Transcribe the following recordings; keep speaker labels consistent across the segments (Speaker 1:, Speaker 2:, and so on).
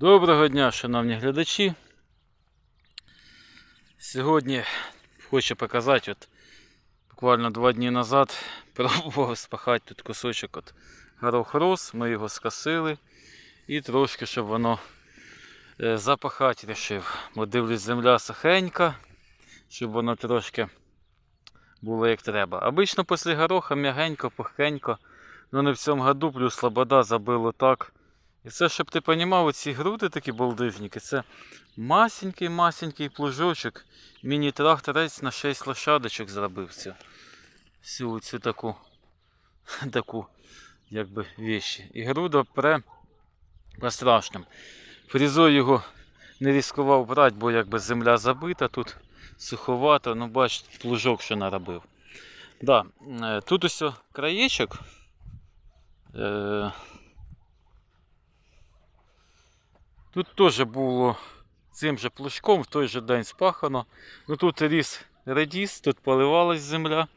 Speaker 1: Доброго дня, шановні глядачі. Сьогодні хочу показати, от буквально два дні назад пробував спахати тут кусочок от горох рос, ми його скосили і трошки, щоб воно е, запахати рішив. Бо дивлюсь, земля сухенька, щоб воно трошки було як треба. Обично після гороха м'ягенько, пухенько, але не в цьому году, плюс слобода забило так. І це, щоб ти розумів, оці груди такі болдижники, це масенький-масенький плужочок. Міні-тракторець на 6 лошадочок зробив цю. Всю цю таку, таку якби вещі. І груда пре по страшному. Фрізою його не ризикував брати, бо якби земля забита, тут суховато, ну бачите, плужок що наробив. Да, е, тут ось краєчок. Е, Тут теж було цим же плужком в той же день спахано. Ну тут ріс редіс, тут поливалась земля,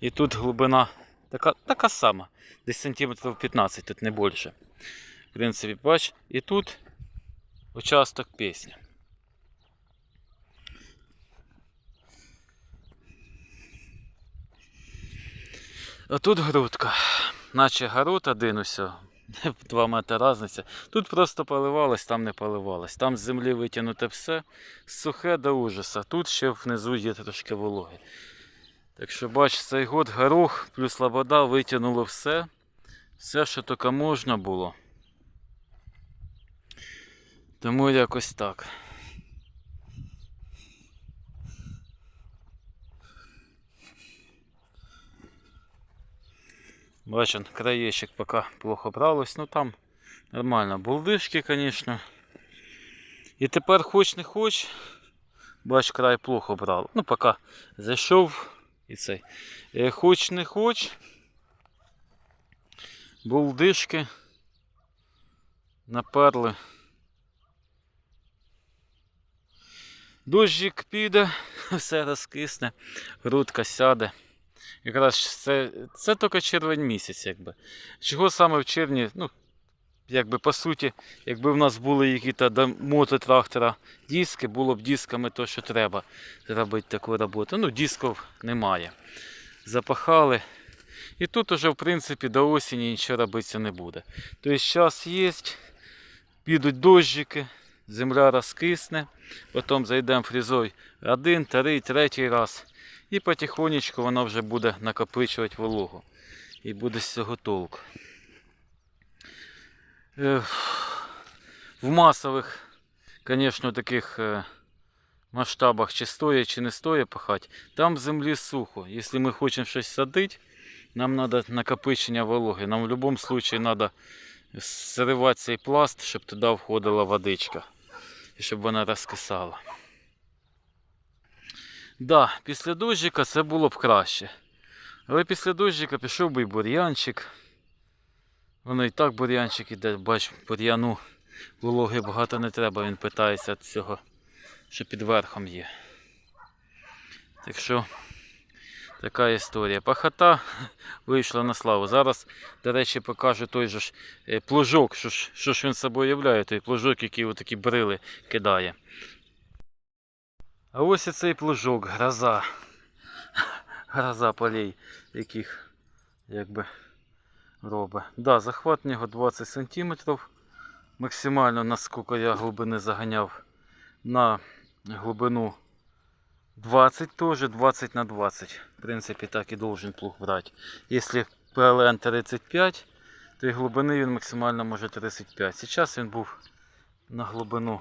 Speaker 1: і тут глибина така така сама, десь сантиметрів 15, тут не більше. В принципі, бач, і тут участок пісні. А тут грудка, наче город один усе, 2 метри різниця. Тут просто поливалось, там не поливалось. Там з землі витягнуте все сухе до ужаса. Тут ще внизу є трошки вологи. Так що бач, цей год горох плюс лобода витягнуло все. Все, що тільки можна було. Тому якось так. Бачен, краєчок поки плохо бралось, ну там нормально. Булдишки, звісно. І тепер хоч не хоч, бач, край плохо брав. Ну, поки зайшов і цей. Е, Хоч не хоч. Булдишки наперли. Дощик піде, все розкисне, грудка сяде. Якраз це, це тільки червень місяць, якби. Чого саме в червні, ну, якби по суті, якби в нас були якісь до мототрактора диски, було б дисками то, що треба зробити таку роботу. Ну, дисків немає. Запахали. І тут уже, в принципі, до осені нічого робитися не буде. Тобто час є, підуть дощики, земля розкисне, потім зайдемо фрізой один, другий, третій раз. І потихонечку воно вже буде накопичувати вологу. І буде з цього толк. Е, В масових, звісно, таких е, масштабах чи стоїть, чи не стоїть пахати, там в землі сухо. Якщо ми хочемо щось садити, нам треба накопичення вологи. Нам в будь-якому випадку треба зривати цей пласт, щоб туди входила водичка. І щоб вона розкисала. Да, після дощика це було б краще. Але після дощика пішов би і бур'янчик. Воно і так бур'янчик іде, бач, бур'яну вологи багато не треба, він питається від цього, що під верхом є. Так що така історія. Пахота вийшла на славу. Зараз, до речі, покажу той же ж е, плужок, що ж, що ж він собою являє, той плужок, який отакі брили кидає. А ось і цей плужок, гроза. Гроза полей, яких якби робить. Да, захват в нього 20 см. Максимально наскільки я глибини заганяв на глибину 20 теж, 20 на 20. В принципі, так і должен плуг брати. Якщо PLN 35, то і глибини він максимально може 35. Зараз він був на глибину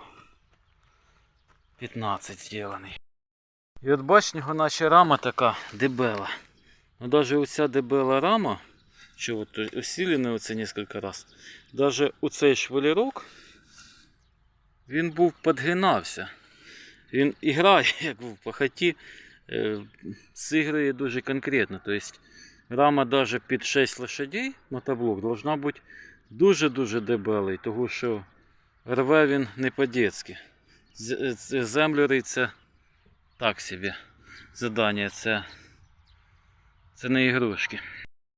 Speaker 1: 15 зроблений. І от бач, нього наче рама така дебела. Ну навіть оця дебела рама, що от усилений оце кілька разів, навіть у цей швелірок, він був підгинався. Він і грає, як в пахоті, е, зіграє дуже конкретно. Тобто рама навіть під 6 лошадей, мотоблок, должна бути дуже-дуже дебелий, тому що рве він не по-дєцьки. Землю риться так собі. Задання це, це не ігрушки.